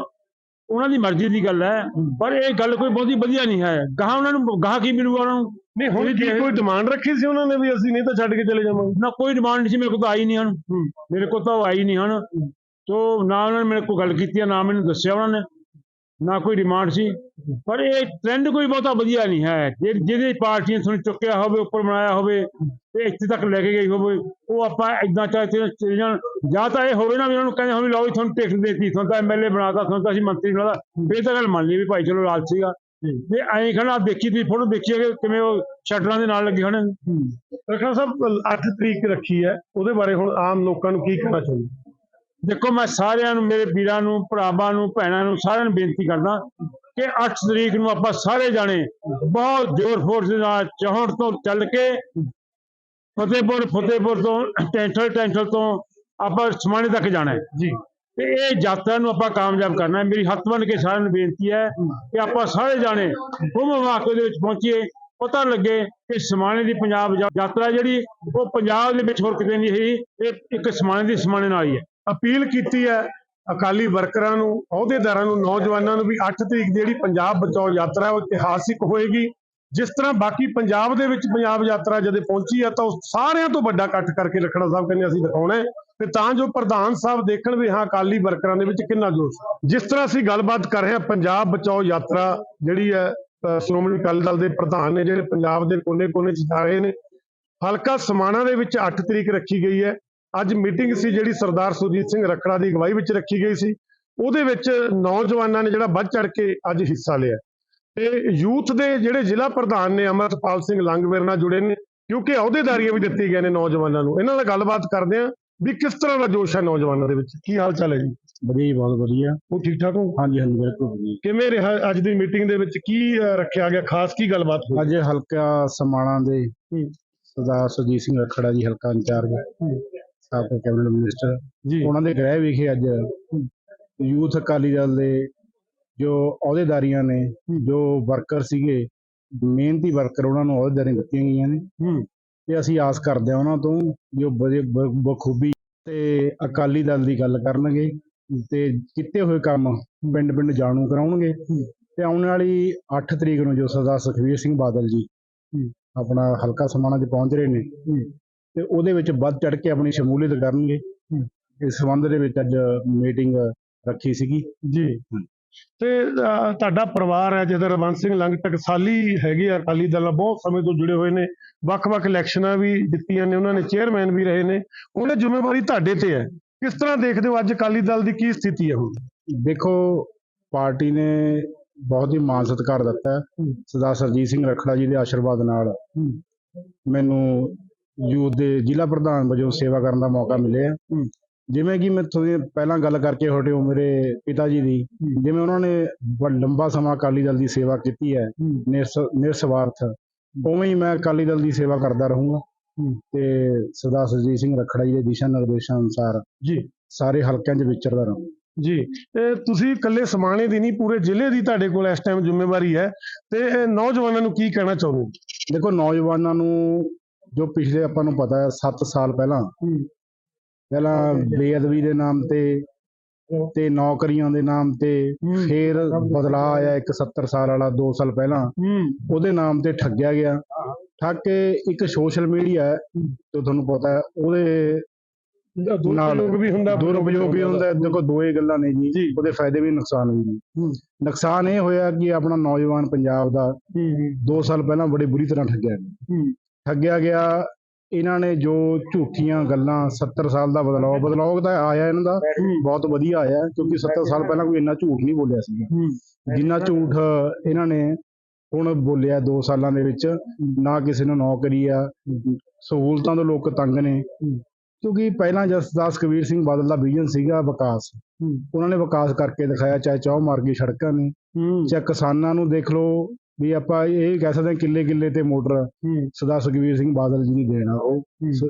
ਉਹਨਾਂ ਦੀ ਮਰਜ਼ੀ ਦੀ ਗੱਲ ਹੈ ਪਰ ਇਹ ਗੱਲ ਕੋਈ ਬਹੁਤੀ ਵਧੀਆ ਨਹੀਂ ਹੈ। ਗਾਹ ਉਹਨਾਂ ਨੂੰ ਗਾਹ ਕੀ ਮਿਲੂਗਾ ਉਹਨਾਂ ਨੂੰ? ਨਹੀਂ ਹੁਣ ਕੀ ਕੋਈ ਡਿਮਾਂਡ ਰੱਖੀ ਸੀ ਉਹਨਾਂ ਨੇ ਵੀ ਅਸੀਂ ਨਹੀਂ ਤਾਂ ਛੱਡ ਕੇ ਚਲੇ ਜਾਵਾਂਗੇ? ਨਾ ਕੋਈ ਡਿਮਾਂਡ ਨਹੀਂ ਸੀ ਮੇਰੇ ਕੋਲ ਤਾਂ ਆਈ ਨਹੀਂ ਹਨ। ਮੇਰੇ ਕੋਲ ਤਾਂ ਆਈ ਨਹੀਂ ਹਨ। ਸੋ ਨਾ ਉਹਨਾਂ ਨੇ ਮੇਰੇ ਕੋਲ ਗੱਲ ਕੀਤੀ ਨਾ ਮੈਨੂੰ ਦੱਸਿਆ ਉਹਨਾਂ ਨੇ। ਨਾ ਕੋਈ ਡਿਮਾਂਡ ਸੀ। ਪਰ ਇਹ ਟ੍ਰੈਂਡ ਕੋਈ ਬਹੁਤਾ ਵਧੀਆ ਨਹੀਂ ਹੈ। ਜੇ- ਜਿਹਦੇ ਪਾਰਟੀਆਂ ਤੁਹਾਨੂੰ ਚੁੱਕਿਆ ਹੋਵੇ ਉੱਪਰ ਬਣਾਇਆ ਹੋਵੇ ਤੇ ਇੱਥੇ ਤੱਕ ਲੈ ਕੇ ਗਈ ਹੋਵੇ ਉਹ ਆਪਾਂ ਇਦਾਂ ਚਾਹੇ ਚਲੇ ਜਾਣ ਜਾਂ ਤਾਂ ਇਹ ਹੋਵੇ ਨਾ ਵੀ ਉਹਨਾਂ ਨੂੰ ਕਹਿੰਦੇ ਹੋਵੇ ਲਓ ਵੀ ਤੁਹਾਨੂੰ ਟਿਕਟ ਦੇਤੀ ਤੁਹਾਨੂੰ ਤਾਂ ਐਮਐਲਏ ਬਣਾਤਾ ਤੁਹਾਨੂੰ ਤਾਂ ਅਸੀਂ ਮੰਤਰੀ ਬਣਾਤਾ। ਫਿਰ ਤਾਂ ਗੱਲ ਮੰਨ ਲਈ ਵੀ ਭਾਈ ਚਲੋ ਲਾਲ ਸੀਗਾ। ਤੇ ਐਂ ਖੜਾ ਦੇਖੀ ਤੁਸੀਂ ਫੋਟੋ ਦੇਖੀ ਹੈ ਕਿ ਕਿਵੇਂ ਉਹ ਸ਼ਟਰਾਂ ਦੇ ਨਾਲ ਲੱਗੇ ਹੋਣੇ। ਰਖੜਾ ਸਾਹਿਬ 8 ਤਰੀਕ ਰੱਖੀ ਹੈ। ਉਹਦੇ ਬਾਰੇ ਹੁਣ ਆਮ ਲੋਕਾਂ ਨੂੰ ਕੀ ਕਹਿਣਾ ਚਾਹੁੰਦੇ? ਦੇਖੋ ਮੈਂ ਸਾਰਿਆਂ ਨੂੰ ਮੇਰੇ ਵੀਰਾਂ ਨੂੰ ਭਰਾਵਾਂ ਨੂੰ ਭੈਣਾਂ ਨੂੰ ਸਾਰਿਆਂ ਨੂੰ ਬੇਨਤੀ ਕਰਦਾ ਕਿ 8 ਤਰੀਕ ਨੂੰ ਆਪਾਂ ਸਾਰੇ ਜਾਣੇ ਬਹੁਤ ਜ਼ੋਰ ਫੋਰਸ ਦੇ ਨਾਲ ਚੌਹਟ ਤੋਂ ਚੱਲ ਕੇ ਫਤਿਹਪੁਰ ਫਤਿਹਪੁਰ ਤੋਂ ਟੈਂਟਲ ਟੈਂਟਲ ਤੋਂ ਆਪਾਂ ਸਮਾਣੇ ਤੱਕ ਜਾਣਾ ਹੈ। ਜੀ। ਤੇ ਇਹ ਯਾਤਰਾ ਨੂੰ ਆਪਾਂ ਕਾਮਯਾਬ ਕਰਨਾ ਹੈ। ਮੇਰੀ ਹੱਥ ਬੰਨ ਕੇ ਸਾਰਿਆਂ ਨੂੰ ਬੇਨਤੀ ਹੈ ਕਿ ਆਪਾਂ ਸਾਰੇ ਜਾਣੇ ਕੁੰਭ ਵਾਕੇ ਦੇ ਵਿੱਚ ਪਹੁੰਚੀਏ। ਪਤਾ ਲੱਗੇ ਕਿ ਸਮਾਣੇ ਦੀ ਪੰਜਾਬ ਯਾਤਰਾ ਜਿਹੜੀ ਉਹ ਪੰਜਾਬ ਦੇ ਵਿੱਚ ਹੋਰ ਕਿਤੇ ਨਹੀਂ ਹੈ ਇਹ ਇੱਕ ਸਮਾਣੇ ਦੀ ਸਮਾਣੇ ਨਾਲ ਹੀ ਹੈ। ਅਪੀਲ ਕੀਤੀ ਹੈ ਅਕਾਲੀ ਵਰਕਰਾਂ ਨੂੰ, ਅਹੁਦੇਦਾਰਾਂ ਨੂੰ, ਨੌਜਵਾਨਾਂ ਨੂੰ ਵੀ 8 ਤਰੀਕ ਜਿਹੜੀ ਪੰਜਾਬ ਬਚਾਓ ਯਾਤਰਾ ਉਹ ਇਤਿਹਾਸਿਕ ਹੋਏਗੀ। ਜਿਸ ਤਰ੍ਹਾਂ ਬਾਕੀ ਪੰਜਾਬ ਦੇ ਵਿੱਚ ਪੰਜਾਬ ਯਾਤਰਾ ਜਦੋਂ ਪਹੁੰਚੀ ਹੈ ਤਾਂ ਉਹ ਸਾਰਿਆਂ ਤੋਂ ਵੱਡਾ ਇਕੱਠ ਕਰਕੇ ਰੱਖਣਾ ਸਾਹਿਬ ਕਹਿੰਦੇ ਅਸੀਂ ਦਿਖਾਉਣਾ ਹੈ। ਤੇ ਤਾਂ ਜੋ ਪ੍ਰਧਾਨ ਸਾਹਿਬ ਦੇਖਣ ਵੀ ਹਾਂ ਅਕਾਲੀ ਵਰਕਰਾਂ ਦੇ ਵਿੱਚ ਕਿੰਨਾ ਜੋਸ਼। ਹੈ। ਜਿਸ ਤਰ੍ਹਾਂ ਅਸੀਂ ਗੱਲਬਾਤ ਕਰ ਰਹੇ ਹਾਂ, ਪੰਜਾਬ ਬਚਾਓ ਯਾਤਰਾ ਜਿਹੜੀ ਹੈ ਸ਼੍ਰੋਮਣੀ ਅਕਾਲੀ ਦਲ ਦੇ ਪ੍ਰਧਾਨ ਨੇ ਜਿਹੜੇ ਪੰਜਾਬ ਦੇ ਕੋਨੇ-ਕੋਨੇ 'ਚ ਜਾ ਰਹੇ ਨੇ, ਹਲਕਾ ਸਮਾਣਾ ਦੇ ਵਿੱਚ 8 ਤਰੀਕ ਰੱਖੀ ਗਈ ਹੈ। ਅੱਜ ਮੀਟਿੰਗ ਸੀ ਜਿਹੜੀ ਸਰਦਾਰ ਸੁਰਜੀਤ ਸਿੰਘ ਰੱਖੜਾ ਦੀ ਅਗਵਾਈ ਵਿੱਚ ਰੱਖੀ ਗਈ ਸੀ। ਉਹਦੇ ਵਿੱਚ ਨੌਜਵਾਨਾਂ ਨੇ ਜਿਹੜਾ ਵੱਧ ਚੜ ਕੇ ਅੱਜ ਹਿੱਸਾ ਲਿਆ। ਤੇ ਯੂਥ ਦੇ ਜਿਹੜੇ ਜ਼ਿਲ੍ਹਾ ਪ੍ਰਧਾਨ ਨੇ ਅਮਰਤਪਾਲ ਸਿੰਘ ਲੰਗਵੇਰ ਨਾਲ ਜੁੜੇ ਨੇ ਕਿਉਂਕਿ ਅਹੁਦੇਦਾਰੀਆਂ ਵੀ ਦਿੱਤੀ ਗਈਆਂ ਨੇ ਨੌਜਵਾਨਾਂ ਨੂੰ। ਇਹਨਾਂ ਨਾਲ ਗੱਲਬਾਤ ਕਰਦੇ ਆਂ ਵੀ ਕਿਸ ਤਰ੍ਹਾਂ ਦਾ ਜੋਸ਼ ਹੈ ਨੌਜਵਾਨਾਂ ਦੇ ਵਿੱਚ? ਕੀ ਹਾਲ ਚਾਲ ਹੈ ਜੀ? ਵਧੀਆ ਬਹੁਤ ਵਧੀਆ। ਉਹ ਠੀਕ ਠਾਕ ਹੋ? ਹਾਂਜੀ ਹਾਂਜੀ ਬਿਲਕੁਲ ਵਧੀਆ। ਕਿਵੇਂ ਰਿਹਾ ਅੱਜ ਦੀ ਮੀਟਿੰਗ ਦੇ ਵਿੱਚ? ਕੀ ਰੱਖਿਆ ਗਿਆ? ਖਾਸ ਕੀ ਗੱਲਬਾਤ ਹੋਈ? ਅੱਜ ਹਲਕਾ ਸਮਾਣਾ ਦੇ ਸਰਦਾਰ ਸੁਰਜੀਤ ਸਿੰਘ ਰੱਖੜਾ ਜੀ ਹਲਕਾ ਇੰਚਾਰਜ। ਸਾਬਕਾ ਕੈਬਨਿਟ ਮਿਨਿਸਟਰ। ਜੀ। ਉਹਨਾਂ ਦੇ ਗ੍ਰਹਿ ਵਿਖੇ ਅੱਜ ਯੂਥ ਅਕਾਲੀ ਦਲ ਦੇ ਜੋ ਅਹੁਦੇਦਾਰੀਆਂ ਨੇ ਜੋ ਵਰਕਰ ਸੀਗੇ ਮਿਹਨਤੀ ਵਰਕਰ ਉਹਨਾਂ ਨੂੰ ਅਹੁਦੇਦਾਰੀਆਂ ਦਿੱਤੀਆਂ ਗਈਆਂ ਨੇ। ਤੇ ਅਸੀਂ ਆਸ ਕਰਦੇ ਹਾਂ ਉਹਨਾਂ ਤੋਂ ਜੋ ਬਖੂਬੀ ਤੇ ਅਕਾਲੀ ਦਲ ਦੀ ਗੱਲ ਕਰਨਗੇ ਤੇ ਕੀਤੇ ਹੋਏ ਕੰਮ ਪਿੰਡ ਪਿੰਡ ਜਾਣੂ ਕਰਾਉਣਗੇ। ਤੇ ਆਉਣ ਵਾਲੀ 8 ਤਰੀਕ ਨੂੰ ਜੋ ਸਰਦਾਰ ਸੁਖਬੀਰ ਸਿੰਘ ਬਾਦਲ ਜੀ ਆਪਣਾ ਹਲਕਾ ਸਮਾਣਾ 'ਚ ਪਹੁੰਚ ਰਹੇ ਨੇ ਤੇ ਉਹਦੇ ਵਿੱਚ ਵੱਧ ਚੜ ਕੇ ਆਪਣੀ ਸ਼ਮੂਲੀਅਤ ਕਰਨਗੇ। ਇਸ ਸੰਬੰਧ ਦੇ ਵਿੱਚ ਅੱਜ ਮੀਟਿੰਗ ਰੱਖੀ ਸੀਗੀ। ਜੀ। ਤੇ ਤੁਹਾਡਾ ਪਰਿਵਾਰ ਹੈ ਜਿਹਦਾ ਰਵੰਤ ਸਿੰਘ ਲੰਗ ਟਕਸਾਲੀ ਹੈਗੇ ਆ ਅਕਾਲੀ ਦਲ ਨਾਲ ਬਹੁਤ ਸਮੇਂ ਤੋਂ ਜੁੜੇ ਹੋਏ ਨੇ। ਵੱਖ-ਵੱਖ ਇਲੈਕਸ਼ਨਾਂ ਵੀ ਜਿੱਤੀਆਂ ਨੇ ਉਹਨਾਂ ਨੇ ਚੇਅਰਮੈਨ ਵੀ ਰਹੇ ਨੇ। ਉਹਨਾਂ ਜ਼ਿੰਮੇਵਾਰੀ ਤੁਹਾਡੇ ਤੇ ਹੈ। ਕਿਸ ਤਰ੍ਹਾਂ ਦੇਖਦੇ ਹੋ ਅੱਜ ਅਕਾਲੀ ਦਲ ਦੀ ਕੀ ਸਥਿਤੀ ਹੈ ਹੁਣ? ਦੇਖੋ ਪਾਰਟੀ ਨੇ ਬਹੁਤ ਹੀ ਮਾਣ ਸਤਿਕਾਰ ਦਿੱਤਾ। ਸਰਦਾਰ ਸਰਜੀਤ ਸਿੰਘ ਰੱਖੜਾ ਜੀ ਦੇ ਆਸ਼ੀਰਵਾਦ ਨਾਲ ਮੈਨੂੰ ਯੂਥ ਦੇ ਜ਼ਿਲ੍ਹਾ ਪ੍ਰਧਾਨ ਵਜੋਂ ਸੇਵਾ ਕਰਨ ਦਾ ਮੌਕਾ ਮਿਲਿਆ। ਜਿਵੇਂ ਕਿ ਮੈਂ ਤੁਹਾਨੂੰ ਪਹਿਲਾਂ ਗੱਲ ਕਰਕੇ ਹਟੇ ਹੋ ਮੇਰੇ ਪਿਤਾ ਜੀ ਦੀ। ਜਿਵੇਂ ਉਹਨਾਂ ਨੇ ਲੰਬਾ ਸਮਾਂ ਅਕਾਲੀ ਦਲ ਦੀ ਸੇਵਾ ਕੀਤੀ ਹੈ। ਨਿਰਸ ਨਿਰਸਵਾਰਥ। ਉਵੇਂ ਹੀ ਮੈਂ ਅਕਾਲੀ ਦਲ ਦੀ ਸੇਵਾ ਕਰਦਾ ਰਹੂੰਗਾ। ਤੇ ਸਰਦਾਰ ਸਰਜੀਤ ਸਿੰਘ ਰੱਖੜਾ ਜੀ ਦੇ ਦਿਸ਼ਾ ਨਿਰਦੇਸ਼ਾਂ ਅਨੁਸਾਰ ਜੀ। ਸਾਰੇ ਹਲਕਿਆਂ 'ਚ ਵਿਚਰਦਾ ਰਹੂੰ। ਜੀ। ਇਹ ਤੁਸੀਂ ਇਕੱਲੇ ਸਮਾਣੇ ਦੀ ਨਹੀਂ ਪੂਰੇ ਜ਼ਿਲ੍ਹੇ ਦੀ ਤੁਹਾਡੇ ਕੋਲ ਇਸ ਟਾਈਮ ਜ਼ਿੰਮੇਵਾਰੀ ਹੈ। ਤੇ ਨੌਜਵਾਨਾਂ ਨੂੰ ਕੀ ਕਹਿਣਾ ਚਾਹੁੰਦੇ ਹੋ? ਦੇਖੋ ਨੌਜਵਾਨਾਂ ਨੂੰ ਜੋ ਪਿਛਲੇ ਆਪਾਂ ਨੂੰ ਪਤਾ ਹੈ 7 ਸਾਲ ਪਹਿਲਾਂ। ਪਹਿਲਾਂ ਬੇਅਦਬੀ ਦੇ ਨਾਮ ਤੇ ਤੇ ਨੌਕਰੀਆਂ ਦੇ ਨਾਮ ਤੇ ਫੇਰ ਬਦਲਾਅ ਆਇਆ ਇੱਕ 70 ਸਾਲ ਵਾਲਾ 2 ਸਾਲ ਪਹਿਲਾਂ। ਉਹਦੇ ਨਾਮ ਤੇ ਠੱਗਿਆ ਗਿਆ। ਠੱਗ ਕੇ ਇੱਕ ਸੋਸ਼ਲ ਮੀਡੀਆ ਹੈ ਜੋ ਤੁਹਾਨੂੰ ਪਤਾ ਹੈ ਉਹਦੇ ਦੁਰਉਪਯੋਗ ਵੀ ਹੁੰਦਾ ਦੁਰਉਪਯੋਗ ਵੀ ਹੁੰਦਾ। ਦੇਖੋ ਦੋ ਹੀ ਗੱਲਾਂ ਨੇ ਜੀ। ਉਹਦੇ ਫਾਇਦੇ ਵੀ ਨੁਕਸਾਨ ਵੀ ਨੇ। ਨੁਕਸਾਨ ਇਹ ਹੋਇਆ ਕਿ ਆਪਣਾ ਨੌਜਵਾਨ ਪੰਜਾਬ ਦਾ ਹੂੰ 2 ਸਾਲ ਪਹਿਲਾਂ ਬੜੀ ਬੁਰੀ ਤਰ੍ਹਾਂ ਠੱਗਿਆ। ਗਿਆ ਠੱਗਿਆ ਗਿਆ। ਇਹਨਾਂ ਨੇ ਜੋ ਝੂਠੀਆਂ ਗੱਲਾਂ 70 ਸਾਲ ਦਾ ਬਦਲਾਅ ਬਦਲਾਅ ਤਾਂ ਆਇਆ ਇਹਨਾਂ ਦਾ ਬਹੁਤ ਵਧੀਆ ਆਇਆ ਕਿਉਂਕਿ 70 ਸਾਲ ਪਹਿਲਾਂ ਕੋਈ ਇੰਨਾ ਝੂਠ ਨਹੀਂ ਬੋਲਿਆ ਸੀਗਾ। ਹੂੰ। ਜਿੰਨਾ ਝੂਠ ਇਹਨਾਂ ਨੇ ਹੁਣ ਬੋਲਿਆ 2 ਸਾਲਾਂ ਦੇ ਵਿੱਚ ਨਾ ਕਿਸੇ ਨੂੰ ਨੌਕਰੀ ਆ ਸਹੂਲਤਾਂ ਤੋਂ ਲੋਕ ਤੰਗ ਨੇ। ਕਿਉਂਕਿ ਪਹਿਲਾਂ ਜਸਦਾਸ ਕਬੀਰ ਸਿੰਘ ਬਾਦਲ ਦਾ ਵਿਜ਼ਨ ਸੀਗਾ ਵਿਕਾਸ। ਉਹਨਾਂ ਨੇ ਵਿਕਾਸ ਕਰਕੇ ਦਿਖਾਇਆ ਚਾਹੇ ਚੌ ਮਾਰਗੀ ਸੜਕਾਂ ਨੇ ਚਾਹੇ ਕਿਸਾਨਾਂ ਨੂੰ ਦੇਖ ਲਓ ਵੀ ਆਪਾਂ ਇਹ ਕਹਿ ਸਕਦੇ ਹਾਂ ਕਿੱਲੇ ਕਿੱਲੇ ਤੇ ਮੋਟਰ ਹੂੰ। ਸਰਦਾਰ ਸੁਖਬੀਰ ਸਿੰਘ ਬਾਦਲ ਜੀ ਦੀ ਦੇਣ ਉਹ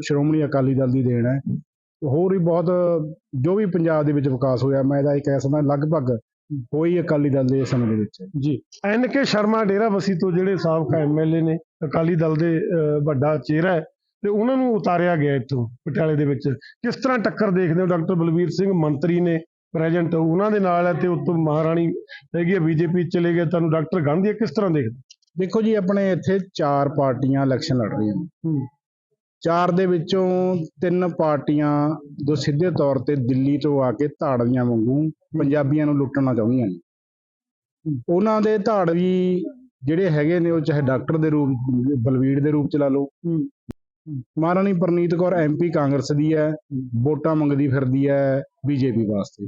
ਸ਼੍ਰੋਮਣੀ ਅਕਾਲੀ ਦਲ ਦੀ ਦੇਣ ਹੈ। ਹੋਰ ਵੀ ਬਹੁਤ ਜੋ ਵੀ ਪੰਜਾਬ ਦੇ ਵਿੱਚ ਵਿਕਾਸ ਹੋਇਆ ਮੈਂ ਇਹਦਾ ਇਹ ਕਹਿ ਸਕਦਾ ਲਗਭਗ ਕੋਈ ਅਕਾਲੀ ਦਲ ਦੇ ਸਮੇਂ ਦੇ ਵਿੱਚ। ਜੀ। ਐਨ ਕੇ ਸ਼ਰਮਾ ਡੇਰਾ ਬਸੀ ਤੋਂ ਜਿਹੜੇ ਸਾਬਕਾ ਐਮਐਲਏ ਨੇ ਅਕਾਲੀ ਦਲ ਦੇ ਵੱਡਾ ਚਿਹਰਾ ਹੈ ਤੇ ਉਹਨਾਂ ਨੂੰ ਉਤਾਰਿਆ ਗਿਆ ਇੱਥੋਂ ਪਟਿਆਲੇ ਦੇ ਵਿੱਚ। ਕਿਸ ਤਰ੍ਹਾਂ ਟੱਕਰ ਦੇਖਦੇ ਹੋ ਡਾਕਟਰ ਬਲਵੀਰ ਸਿੰਘ ਮੰਤਰੀ ਨੇ? ਪ੍ਰੈਜ਼ੈਂਟ ਉਹਨਾਂ ਦੇ ਨਾਲ ਹੈ ਤੇ ਉਤੋਂ ਮਹਾਰਾਣੀ ਹੈਗੀ ਹੈ ਬੀਜੇਪੀ ਚਲੇ ਗਏ ਤੁਹਾਨੂੰ ਡਾਕਟਰ ਗਾਂਧੀ ਕਿਸ ਤਰ੍ਹਾਂ ਦੇਖਦੇ? ਦੇਖੋ ਜੀ ਆਪਣੇ ਇੱਥੇ ਚਾਰ ਪਾਰਟੀਆਂ ਇਲੈਕਸ਼ਨ ਲੜ ਰਹੀਆਂ ਨੇ। ਹੂੰ। ਚਾਰ ਦੇ ਵਿੱਚੋਂ ਤਿੰਨ ਪਾਰਟੀਆਂ ਜੋ ਸਿੱਧੇ ਤੌਰ ਤੇ ਦਿੱਲੀ ਤੋਂ ਆ ਕੇ ਧਾੜਵੀਆਂ ਵਾਂਗੂ ਪੰਜਾਬੀਆਂ ਨੂੰ ਲੁੱਟਣਾ ਚਾਹੁੰਦੀਆਂ ਨੇ। ਉਹਨਾਂ ਦੇ ਧਾੜਵੀ ਜਿਹੜੇ ਹੈਗੇ ਨੇ ਉਹ ਚਾਹੇ ਡਾਕਟਰ ਦੇ ਰੂਪ ਬਲਵੀਰ ਦੇ ਰੂਪ ਚ ਲਾ ਲਓ। ਮਹਾਰਾਣੀ ਪ੍ਰਨੀਤ ਕੌਰ ਐਮਪੀ ਕਾਂਗਰਸ ਦੀ ਹੈ ਵੋਟਾਂ ਮੰਗਦੀ ਫਿਰਦੀ ਹੈ ਬੀਜੇਪੀ ਵਾਸਤੇ।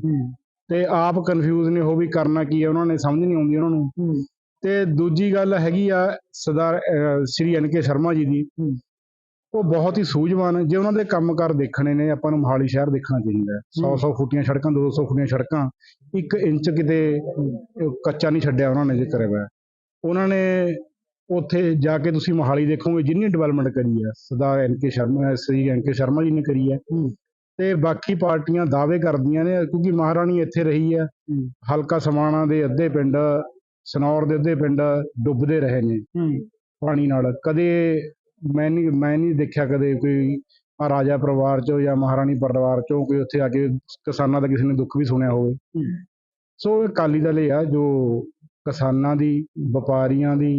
ਤੇ ਆਪ ਕਨਫਿਊਜ਼ ਨੇ ਉਹ ਵੀ ਕਰਨਾ ਕੀ ਹੈ ਉਹਨਾਂ ਨੇ ਸਮਝ ਨਹੀਂ ਆਉਂਦੀ ਉਹਨਾਂ ਨੂੰ। ਤੇ ਦੂਜੀ ਗੱਲ ਹੈਗੀ ਆ ਸਰਦਾਰ ਸ਼੍ਰੀ ਐਨ ਕੇ ਸ਼ਰਮਾ ਜੀ ਦੀ। ਉਹ ਬਹੁਤ ਹੀ ਸੂਝਵਾਨ ਜੇ ਉਹਨਾਂ ਦੇ ਕੰਮਕਾਰ ਦੇਖਣੇ ਨੇ ਆਪਾਂ ਨੂੰ ਮੋਹਾਲੀ ਸ਼ਹਿਰ ਦੇਖਣਾ ਚਾਹੀਦਾ ਹੈ। 100 100 ਫੁੱਟੀਆਂ ਸੜਕਾਂ 200 ਫੁੱਟੀਆਂ ਸੜਕਾਂ ਇੱਕ ਇੰਚ ਕਿਤੇ ਕੱਚਾ ਨਹੀਂ ਛੱਡਿਆ ਉਹਨਾਂ ਨੇ ਜੇ ਕਰਿਆ ਹੋਇਆ। ਉਹਨਾਂ ਨੇ ਉੱਥੇ ਜਾ ਕੇ ਤੁਸੀਂ ਮੋਹਾਲੀ ਦੇਖੋਗੇ ਜਿੰਨੀ ਡਿਵੈਲਪਮੈਂਟ ਕਰੀ ਹੈ ਸਰਦਾਰ ਐਨ ਕੇ ਸ਼ਰਮਾ ਸ਼੍ਰੀ ਐਨ ਕੇ ਸ਼ਰਮਾ ਜੀ ਨੇ ਕਰੀ ਹੈ। ਤੇ ਬਾਕੀ ਪਾਰਟੀਆਂ ਦਾਅਵੇ ਕਰਦੀਆਂ ਨੇ ਕਿਉਂਕਿ ਮਹਾਰਾਣੀ ਇੱਥੇ ਰਹੀ ਹੈ। ਹਲਕਾ ਸਮਾਣਾ ਦੇ ਅੱਧੇ ਪਿੰਡ ਸਨੌਰ ਦੇ ਅੱਧੇ ਪਿੰਡ ਡੁੱਬਦੇ ਰਹੇ ਨੇ। ਪਾਣੀ ਨਾਲ। ਕਦੇ ਮੈਂ ਨਹੀਂ ਮੈਂ ਨਹੀਂ ਦੇਖਿਆ ਕਦੇ ਕੋਈ ਰਾਜਾ ਪਰਿਵਾਰ ਚੋਂ ਜਾਂ ਮਹਾਰਾਣੀ ਪਰਿਵਾਰ ਚੋਂ ਕੋਈ ਉੱਥੇ ਆ ਕੇ ਕਿਸਾਨਾਂ ਦਾ ਕਿਸੇ ਨੇ ਦੁੱਖ ਵੀ ਸੁਣਿਆ ਹੋਵੇ। ਸੋ ਇਹ ਅਕਾਲੀ ਦਲ ਇਹ ਆ ਜੋ ਕਿਸਾਨਾਂ ਦੀ ਵਪਾਰੀਆਂ ਦੀ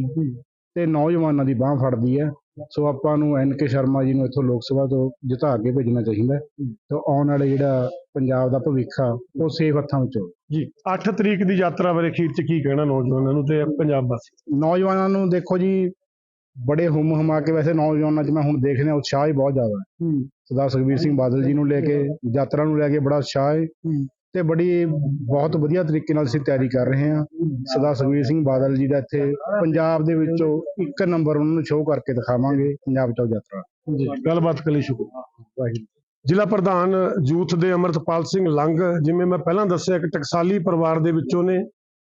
ਤੇ ਨੌਜਵਾਨਾਂ ਦੀ ਬਾਹ ਫੜਦੀ ਹੈ। ਸੋ ਆਪਾਂ ਨੂੰ ਐਨ ਕੇ ਸ਼ਰਮਾ ਜੀ ਨੂੰ ਇੱਥੋਂ ਲੋਕ ਸਭਾ ਤੋਂ ਜਿਤਾ ਕੇ ਭੇਜਣਾ ਚਾਹੀਦਾ। ਤੇ ਆਉਣ ਵਾਲੇ ਜਿਹੜਾ ਪੰਜਾਬ ਦਾ ਭਵਿੱਖ ਆ ਉਹ ਸੇਫ ਹੱਥਾਂ ਵਿੱਚ। ਹੋਵੇ ਜੀ 8 ਤਰੀਕ ਦੀ ਯਾਤਰਾ ਬਾਰੇ ਅਖੀਰ ਚ ਕੀ ਕਹਿਣਾ ਨੌਜਵਾਨਾਂ ਨੂੰ ਤੇ ਪੰਜਾਬ ਵਾਸੀ? ਨੌਜਵਾਨਾਂ ਨੂੰ ਦੇਖੋ ਜੀ ਬੜੇ ਹੁਮ ਹਮਾ ਕੇ ਵੈਸੇ ਨੌਜਵਾਨਾਂ 'ਚ ਮੈਂ ਹੁਣ ਦੇਖ ਰਿਹਾ ਉਤਸ਼ਾਹ ਹੀ ਬਹੁਤ ਜ਼ਿਆਦਾ ਹੈ। ਸਰਦਾਰ ਸੁਖਬੀਰ ਸਿੰਘ ਬਾਦਲ ਜੀ ਨੂੰ ਲੈ ਕੇ ਯਾਤਰਾ ਨੂੰ ਲੈ ਕੇ ਬੜਾ ਉਤਸ਼ਾਹ ਹੈ। ਤੇ ਬੜੀ ਬਹੁਤ ਵਧੀਆ ਤਰੀਕੇ ਨਾਲ ਅਸੀਂ ਤਿਆਰੀ ਕਰ ਰਹੇ ਹਾਂ। ਸਰਦਾਰ ਸੁਖਬੀਰ ਸਿੰਘ ਬਾਦਲ ਜੀ ਦਾ ਇੱਥੇ ਪੰਜਾਬ ਦੇ ਵਿੱਚੋਂ ਇੱਕ ਨੰਬਰ ਉਹਨਾਂ ਨੂੰ ਸ਼ੋਅ ਕਰਕੇ ਦਿਖਾਵਾਂਗੇ ਪੰਜਾਬ ਚੌ ਯਾਤਰਾ। ਜੀ ਗੱਲਬਾਤ ਕਰੀ ਸ਼ੁਕਰੀਆ ਵਾਹਿਗੁਰੂ। ਜ਼ਿਲ੍ਹਾ ਪ੍ਰਧਾਨ ਯੂਥ ਦੇ ਅਮਰਤਪਾਲ ਸਿੰਘ ਲੰਗ ਜਿਵੇਂ ਮੈਂ ਪਹਿਲਾਂ ਦੱਸਿਆ ਇੱਕ ਟਕਸਾਲੀ ਪਰਿਵਾਰ ਦੇ ਵਿੱਚੋਂ ਨੇ।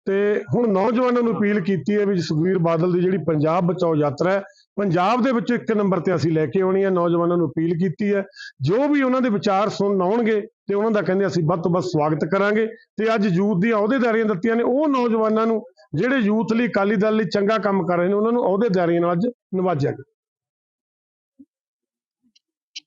ਤੇ ਹੁਣ ਨੌਜਵਾਨਾਂ ਨੂੰ ਅਪੀਲ ਕੀਤੀ ਹੈ ਵੀ ਸੁਖਬੀਰ ਬਾਦਲ ਦੀ ਜਿਹੜੀ ਪੰਜਾਬ ਬਚਾਓ ਯਾਤਰਾ ਹੈ ਪੰਜਾਬ ਦੇ ਵਿੱਚ ਇੱਕ ਨੰਬਰ ਤੇ ਅਸੀਂ ਲੈ ਕੇ ਆਉਣੀ ਹੈ, ਨੌਜਵਾਨਾਂ ਨੂੰ ਅਪੀਲ ਕੀਤੀ ਹੈ, ਜੋ ਵੀ ਉਹਨਾਂ ਦੇ ਵਿਚਾਰ ਸੁਣਨ ਆਉਣਗੇ ਤੇ ਉਹਨਾਂ ਦਾ ਕਹਿੰਦੇ ਅਸੀਂ ਵੱਧ ਤੋਂ ਵੱਧ ਸਵਾਗਤ ਕਰਾਂਗੇ ਤੇ ਅੱਜ ਯੂਥ ਦੀਆਂ ਅਹੁਦੇਦਾਰੀਆਂ ਦਿੱਤੀਆਂ ਨੇ, ਉਹ ਨੌਜਵਾਨਾਂ ਨੂੰ ਜਿਹੜੇ ਯੂਥ ਲਈ, ਅਕਾਲੀ ਦਲ ਲਈ ਚੰਗਾ ਕੰਮ ਕਰ ਰਹੇ ਨੇ, ਉਹਨਾਂ ਨੂੰ ਅਹੁਦੇਦਾਰੀਆਂ ਨਾਲ ਅੱਜ ਨਿਵਾਜਿਆ ਗਿਆ।